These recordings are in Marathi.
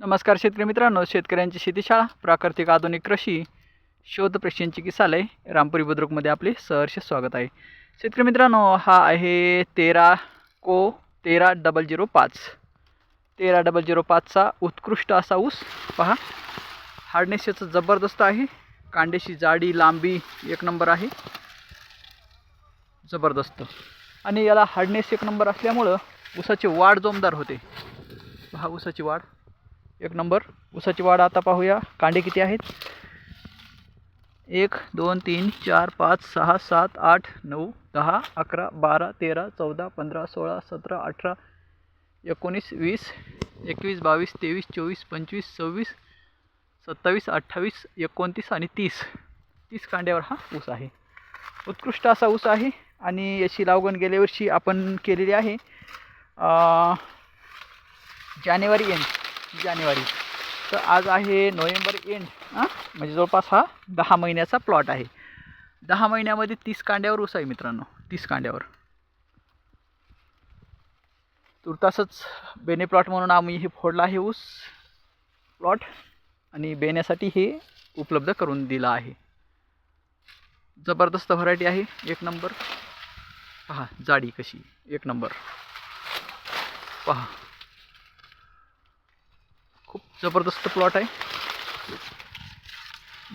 नमस्कार शेतकरी मित्रांनो शेतकऱ्यांची शेतीशाळा प्राकृतिक आधुनिक कृषी शोध प्रशिक्षण चिकित्सालय रामपुरी बुद्रुकमध्ये आपले सहर्ष स्वागत आहे. शेतकरी मित्रांनो हा आहे तेरा को तेरा डबल झिरो पाच. तेरा डबल झिरो पाचचा उत्कृष्ट असा ऊस. पहा हार्डनेस याचं जबरदस्त आहे. कांड्याची जाडी लांबी एक नंबर आहे. जबरदस्त. आणि याला हार्डनेस एक नंबर असल्यामुळं ऊसाची वाढ जोमदार होते. पहा ऊसाची वाढ. एक नंबर. ऊसाची वाढ आता पाहूया. कांडे किती आहेत? एक दोन तीन चार पाच सहा सात आठ नऊ दहा अकरा बारा तेरा चौदा पंधरा सोळा सतरा अठरा एकोणीस वीस एकवीस बावीस तेवीस चोवीस पंचवीस सव्वीस सत्तावीस अठ्ठावीस एकोणतीस आणि तीस. तीस कांड्यावर हा ऊस आहे. उत्कृष्ट असा ऊस आहे आणि याची लागवण गेल्या वर्षी आपण केलेली आहे. जानेवारी एंड जानेवारी. तर आज आहे नोव्हेंबर एंड हां? म्हणजे जवळपास हा दहा महिन्याचा प्लॉट आहे. दहा महिन्यामध्ये तीस कांड्यावर ऊस आहे मित्रांनो तीस कांड्यावर. तुर्तासच बेने प्लॉट म्हणून आम्ही हे फोडला आहे ऊस प्लॉट आणि बेण्यासाठी हे उपलब्ध करून दिलं आहे. जबरदस्त व्हरायटी आहे. एक नंबर पहा जाडी कशी. एक नंबर पहा. जबरदस्त प्लॉट आहे.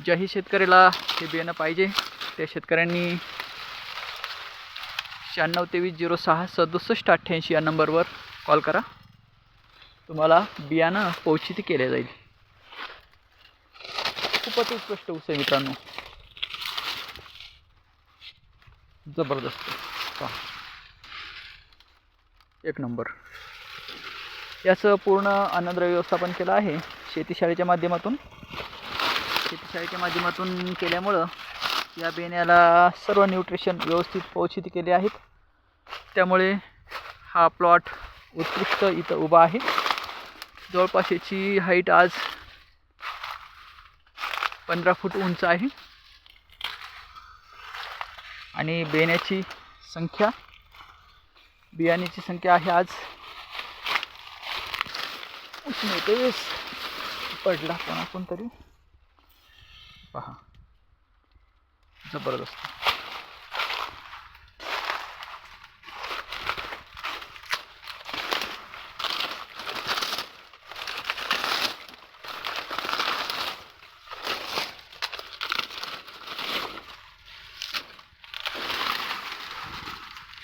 ज्याही शेतकऱ्याला हे बियाणं पाहिजे त्या शेतकऱ्यांनी शहाण्णव तेवीस झिरो सहा सदुसष्ट अठ्ठ्याऐंशी या नंबरवर कॉल करा. तुम्हाला बियाणं पोचिती केले जाईल. खूपच उत्कृष्ट ऊस आहे मित्रांनो. जबरदस्त. एक नंबर. याचं पूर्ण अन्नद्रव्य व्यवस्थापन केलं आहे. शेतीशाळेच्या माध्यमातून. शेतीशाळेच्या माध्यमातून केल्यामुळं या बेण्याला सर्व न्यूट्रिशन व्यवस्थित पोहोचित केले आहेत. त्यामुळे हा प्लॉट उत्कृष्ट इथं उभा आहे. जवळपास याची हाईट आज पंधरा फूट उंच आहे. आणि बेण्याची संख्या बियाण्याची संख्या आहे आज तेच पडला कोणा कोणतरी पहा. जबरदस्त.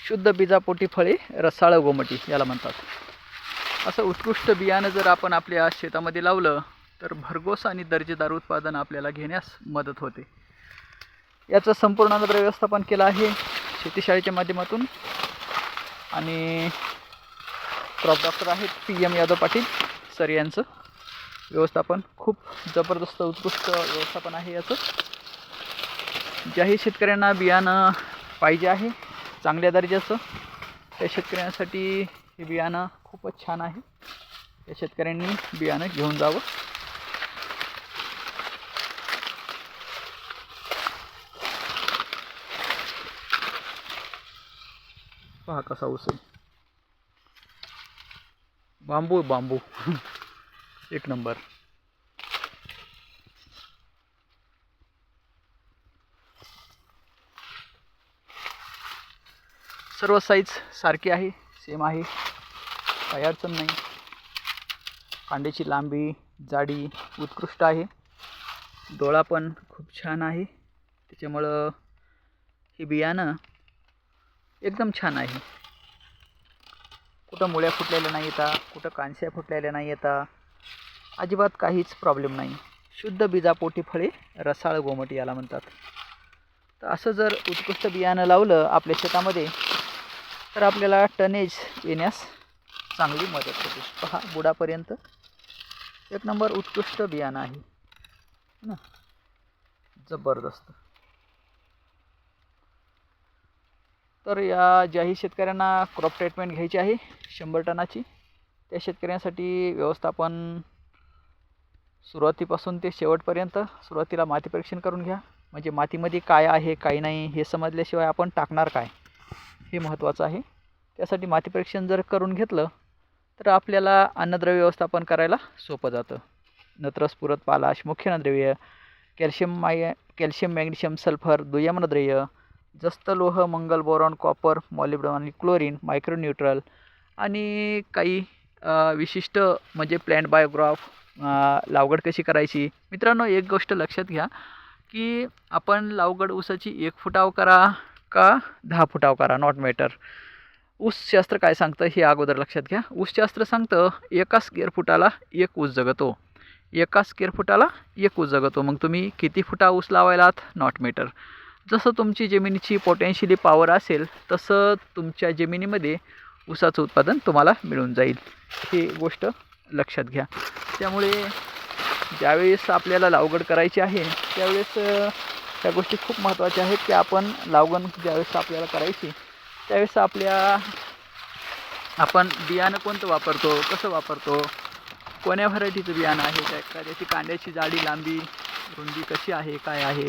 शुद्ध बीजापोटी फळे रसाळ गोमटी याला म्हणतात. असं उत्कृष्ट बियाणं जर आपण आपल्या शेतामध्ये लावलं तर भरघोस आणि दर्जेदार उत्पादन आपल्याला घेण्यास मदत होते. याचं संपूर्ण अन्नद्रव्य व्यवस्थापन केलं आहे शेतीशाळेच्या माध्यमातून. आणि क्रॉप डॉक्टर आहेत P M Yadav Patil sir यांचं. व्यवस्थापन खूप जबरदस्त उत्कृष्ट व्यवस्थापन आहे याचं. ज्याही शेतकऱ्यांना बियाणं पाहिजे आहे चांगल्या दर्जाचं त्या शेतकऱ्यांसाठी हे बियाणं खूपच छान आहे. या शेतकऱ्यांनी बियाणं घेऊन जावं. पहा कसा ऊस बांबू बांबू. एक नंबर. सर्व साईज सारखी आहे सेम आहे. काही अडचण नाही. कांड्याची लांबी जाडी उत्कृष्ट आहे. डोळा पण खूप छान आहे. त्याच्यामुळं हे बियाणं एकदम छान आहे. कुठं मुळ्या फुटलेल्या नाही येता कुठं कांस्या फुटलेल्या नाही येता अजिबात काहीच प्रॉब्लेम नाही. शुद्ध बीजापोटी फळे रसाळ गोमटी याला म्हणतात. तर असं जर उत्कृष्ट बियाणं लावलं आपल्या शेतामध्ये तर आपल्याला टनेज येण्यास चांगली मदत होते. पहा बुडापर्यंत. एक नंबर उत्कृष्ट बियाणं आहे. ना? जबरदस्त. तर या ज्याही शेतकऱ्यांना क्रॉप ट्रीटमेंट घ्यायची आहे शंभर टनाची त्या शेतकऱ्यांसाठी व्यवस्थापन सुरुवातीपासून ते शेवटपर्यंत सुरुवातीला माती परीक्षण करून घ्या. म्हणजे मातीमध्ये काय आहे काय नाही हे समजल्याशिवाय आपण टाकणार काय? हे महत्त्वाचं आहे. त्यासाठी माती परीक्षण जर करून घेतलं तर आपल्याला अन्नद्रव्य व्यवस्थापन करायला सोपं जातं. नत्रस पुरत पालाश मुख्य अन्नद्रव्य कॅल्शियम माय कॅल्शियम मॅग्नेशियम सल्फर दुय्यम अन्नद्रव्य जस्त लोह मंगल बोरॉन कॉपर मॉलिब्डॉन आणि क्लोरीन मायक्रोन्यूट्रल आणि काही विशिष्ट म्हणजे प्लॅन्ट बायोग्राफ लावगड कशी करायची? मित्रांनो एक गोष्ट लक्षात घ्या की आपण लावगड ऊसाची एक फुटाव करा का दहा फुटाव करा नॉट मॅटर. ऊसशास्त्र काय सांगतं हे अगोदर लक्षात घ्या. ऊसशास्त्र सांगतं एका स्क्वेअर फुटाला एक ऊस जगतो. एका स्केअर फुटाला एक ऊस जगतो. मग तुम्ही किती फुटा ऊस लावायलात? नॉट मीटर जसं तुमची जमिनीची पोटेन्शियली पॉवर असेल तसं तुमच्या जमिनीमध्ये ऊसाचं उत्पादन तुम्हाला मिळून जाईल. ही गोष्ट लक्षात घ्या. त्यामुळे ज्यावेळेस आपल्याला लावगड करायची आहे त्यावेळेस त्या गोष्टी खूप महत्त्वाच्या आहेत की आपण लावगण ज्यावेळेस आपल्याला करायची त्यावेळेस आपल्या. आपण बियाणं कोणतं वापरतो? कसं वापरतो? कोण्या व्हरायटीचं बियाणं आहे? त्या का त्याची कांद्याची जाडी लांबी रुंदी कशी आहे? काय आहे?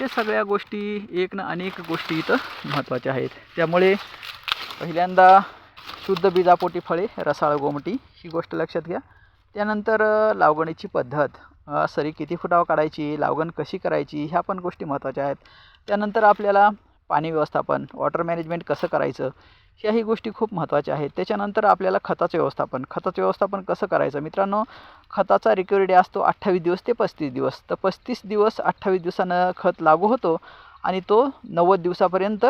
हे सगळ्या गोष्टी एक ना अनेक गोष्टी इथं महत्त्वाच्या आहेत. त्यामुळे पहिल्यांदा शुद्ध बीजापोटी फळे रसाळ गोमटी ही गोष्ट लक्षात घ्या. त्यानंतर लावगणीची पद्धत. सरी किती फुटावर काढायची? लावगण कशी करायची? ह्या पण गोष्टी महत्त्वाच्या आहेत. त्यानंतर आपल्याला पाणी व्यवस्थापन वॉटर मॅनेजमेंट कसं करायचं ह्याही गोष्टी खूप महत्त्वाच्या आहेत. त्याच्यानंतर आपल्याला खताचं व्यवस्थापन. खताचं व्यवस्थापन कसं करायचं? मित्रांनो खताचा रिकव्हरी डे असतो अठ्ठावीस दिवस ते पस्तीस दिवस. तर पस्तीस दिवस अठ्ठावीस दिवसानं खत लागू होतो आणि तो नव्वद दिवसापर्यंत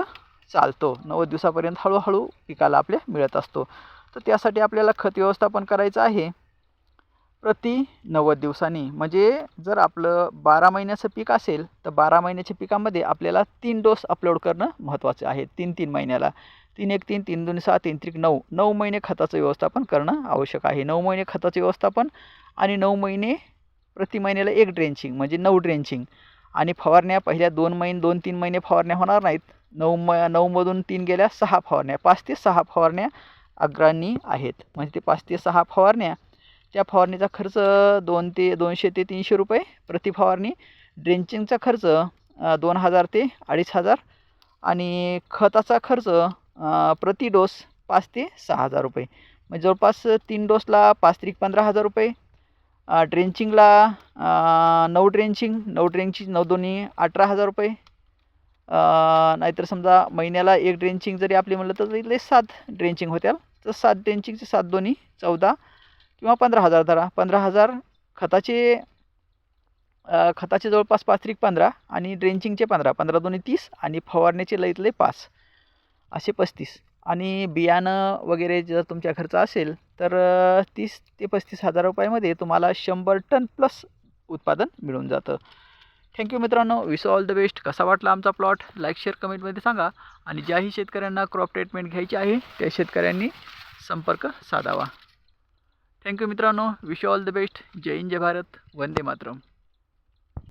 चालतो. नव्वद दिवसापर्यंत हळूहळू पिकाला आपल्या मिळत असतो. तर त्यासाठी आपल्याला खत व्यवस्थापन करायचं आहे. प्रति नव्वद दिवसांनी. म्हणजे जर आपलं बारा महिन्याचं पीक असेल तर बारा महिन्याच्या पिकामध्ये आपल्याला तीन डोस अपलोड करणं महत्त्वाचं आहे. तीन तीन महिन्याला. तीन एक तीन तीन दोन सहा तीन त्रिक नऊ. नऊ महिने खताचं व्यवस्थापन करणं आवश्यक आहे. नऊ महिने खताचं व्यवस्थापन आणि नऊ महिने प्रति महिन्याला एक ड्रेंचिंग म्हणजे नऊ ड्रेंचिंग आणि फवारण्या पहिल्या दोन महिने दोन तीन महिने फवारण्या होणार नाहीत. नऊ म नऊमधून तीन गेल्या सहा फवारण्या. पाच ते सहा फवारण्या अग्रांनी आहेत. म्हणजे ते पाच ते सहा फवारण्या त्या फवारणीचा खर्च दोन ते दोनशे ते तीनशे रुपये प्रति फवारणी. ड्रेंचिंगचा खर्च दोन हजार ते अडीच हजार. आणि खताचा खर्च प्रति डोस पाच ते सहा हजार रुपये. म्हणजे जवळपास तीन डोसला पाच त्रिक पंधरा हजार रुपये. ड्रेंचिंगला नऊ ड्रेंचिंग नऊ ड्रेंचिंग नऊ दोन्ही अठरा हजार रुपये. नाहीतर समजा महिन्याला एक ड्रेंचिंग जरी आपली म्हणलं तर इथले सात ड्रेंचिंग होत्याल. तर सात ड्रेंचिंगचे सात दोन्ही चौदा. किंवा पंधरा हजार धरा. पंधरा हजार खताचे खताचे जवळपास पाच त्रिक पंधरा आणि ड्रेंचिंगचे पंधरा. पंधरा दोन्ही तीस आणि फवारण्याचे लईतले पाच. असे पस्तीस. आणि बियाणं वगैरे जर तुमच्या खर्च असेल तर तीस ते पस्तीस हजार रुपयामध्ये तुम्हाला शंभर टन प्लस उत्पादन मिळून जातं. थँक्यू मित्रांनो. विस ऑल द बेस्ट कसा वाटला आमचा प्लॉट लाईक शेअर कमेंटमध्ये सांगा. आणि ज्याही शेतकऱ्यांना क्रॉप ट्रीटमेंट घ्यायची आहे त्या शेतकऱ्यांनी संपर्क साधावा. थँक्यू मित्रांनो. विश ऑल द बेस्ट जय हिंद जय भारत. वंदे मातरम.